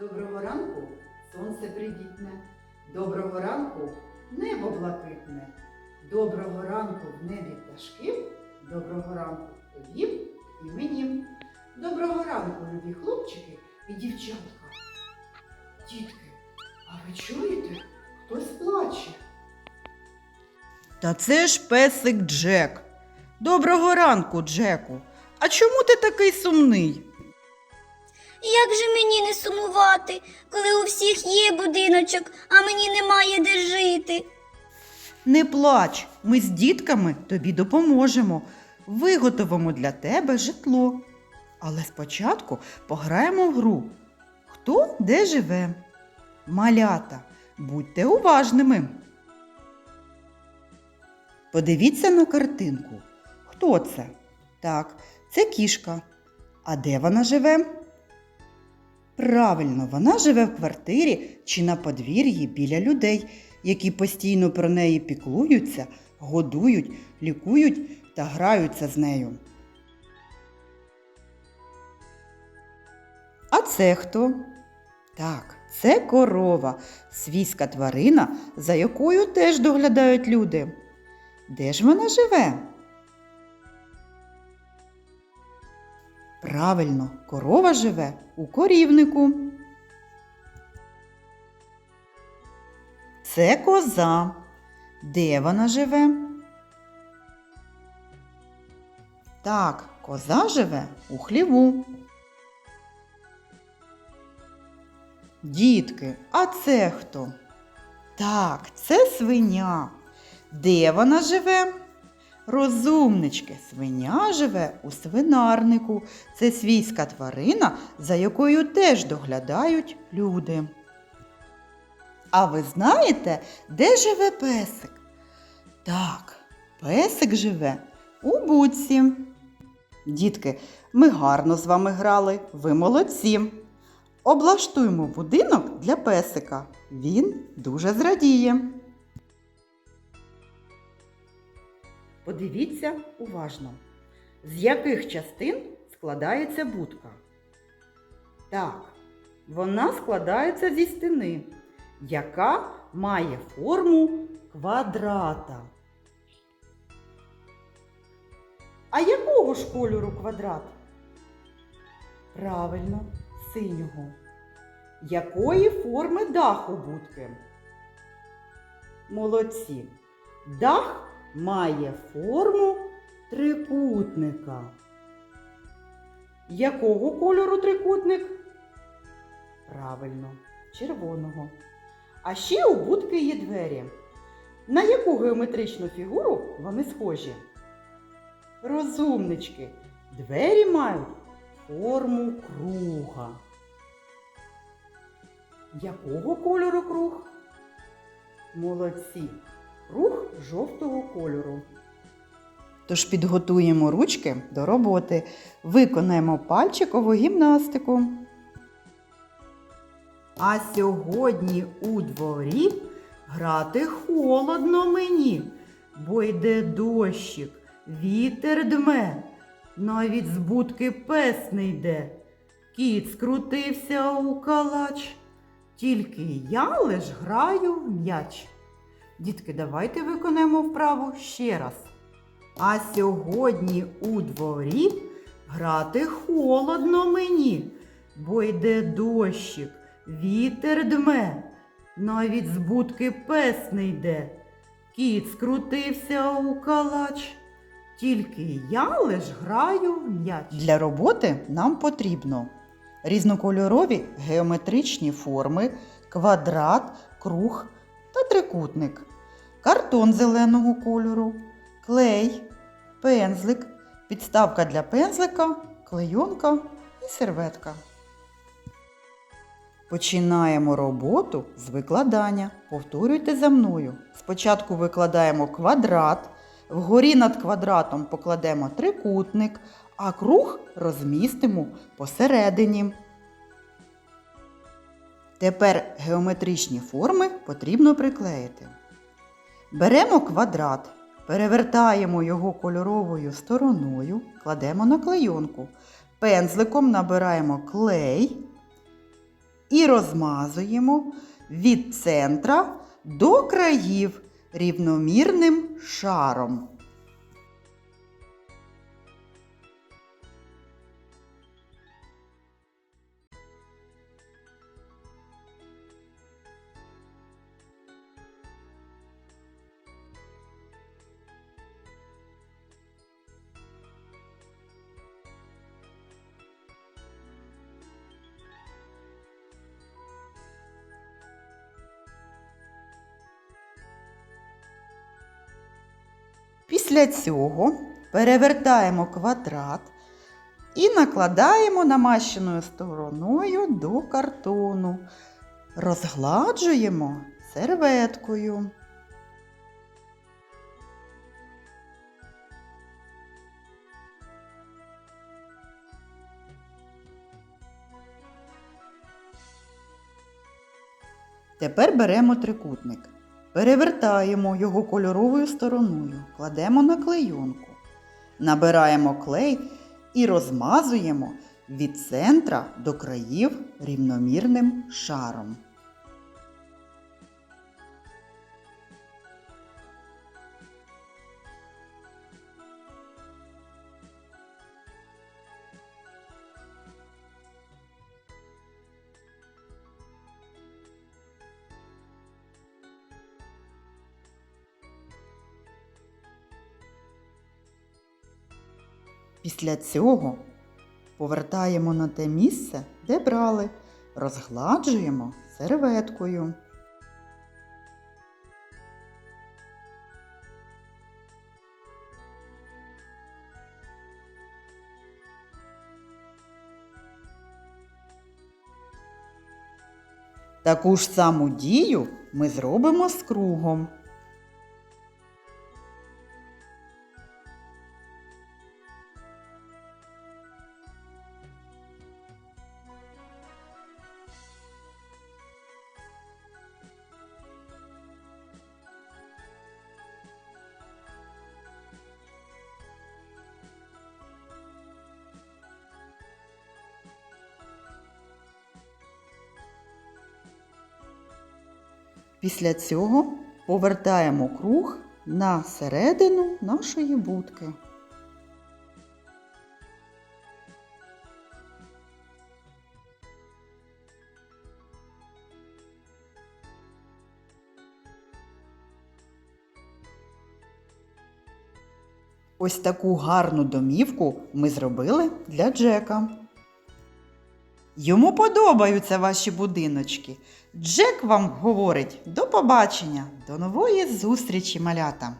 Доброго ранку сонце привітне, доброго ранку небо блакитне, доброго ранку в небі пташки, доброго ранку тобі і мені. Доброго ранку, любі хлопчики і дівчатка. Дітки, а ви чуєте? Хтось плаче. Та це ж песик Джек. Доброго ранку, Джеку. А чому ти такий сумний? Як же мені не сумувати, коли у всіх є будиночок, а мені немає де жити? Не плач, ми з дітками тобі допоможемо. Виготовимо для тебе житло. Але спочатку пограємо в гру. Хто де живе? Малята, будьте уважними. Подивіться на картинку. Хто це? Так, це кішка. А де вона живе? Правильно, вона живе в квартирі чи на подвір'ї біля людей, які постійно про неї піклуються, годують, лікують та граються з нею. А це хто? Так, це корова, свійська тварина, за якою теж доглядають люди. Де ж вона живе? Правильно, корова живе у корівнику. Це коза. Де вона живе? Так, коза живе у хліву. Дітки, а це хто? Так, це свиня. Де вона живе? Розумнички, свиня живе у свинарнику. Це свійська тварина, за якою теж доглядають люди. А ви знаєте, де живе песик? Так, песик живе у буці. Дітки, ми гарно з вами грали, ви молодці. Облаштуємо будинок для песика. Він дуже зрадіє. Подивіться уважно, з яких частин складається будка. Так, вона складається зі стіни, яка має форму квадрата. А якого ж кольору квадрат? Правильно, синього. Якої форми дах у будки? Молодці. Дах має форму трикутника. Якого кольору трикутник? Правильно, червоного. А ще у будки є двері. На яку геометричну фігуру вони схожі? Розумнички. Двері мають форму круга. Якого кольору круг? Молодці. Круг жовтого кольору. Тож підготуємо ручки до роботи. Виконаємо пальчикову гімнастику. А сьогодні у дворі грати холодно мені, бо йде дощик, вітер дме, навіть з будки пес не йде. Кіт скрутився у калач, тільки я лиш граю в м'яч. Дітки, давайте виконаємо вправу ще раз. А сьогодні у дворі грати холодно мені, бо йде дощик, вітер дме, навіть з будки пес не йде. Кіт скрутився у калач, тільки я лиш граю в м'яч. Для роботи нам потрібно різнокольорові геометричні форми, квадрат, круг та трикутник, картон зеленого кольору, клей, пензлик, підставка для пензлика, клейонка і серветка. Починаємо роботу з викладання. Повторюйте за мною. Спочатку викладаємо квадрат, вгорі над квадратом покладемо трикутник, а круг розмістимо посередині. Тепер геометричні форми потрібно приклеїти. Беремо квадрат, перевертаємо його кольоровою стороною, кладемо на клейонку. Пензликом набираємо клей і розмазуємо від центра до країв рівномірним шаром. Після цього перевертаємо квадрат і накладаємо намащеною стороною до картону. Розгладжуємо серветкою. Тепер беремо трикутник. Перевертаємо його кольоровою стороною, кладемо на клейонку, набираємо клей і розмазуємо від центра до країв рівномірним шаром. Після цього повертаємо на те місце, де брали, розгладжуємо серветкою. Таку ж саму дію ми зробимо з кругом. Після цього повертаємо круг на середину нашої будки. Ось таку гарну домівку ми зробили для Джека. Йому подобаються ваші будиночки. Джек вам говорить до побачення, до нової зустрічі, малята!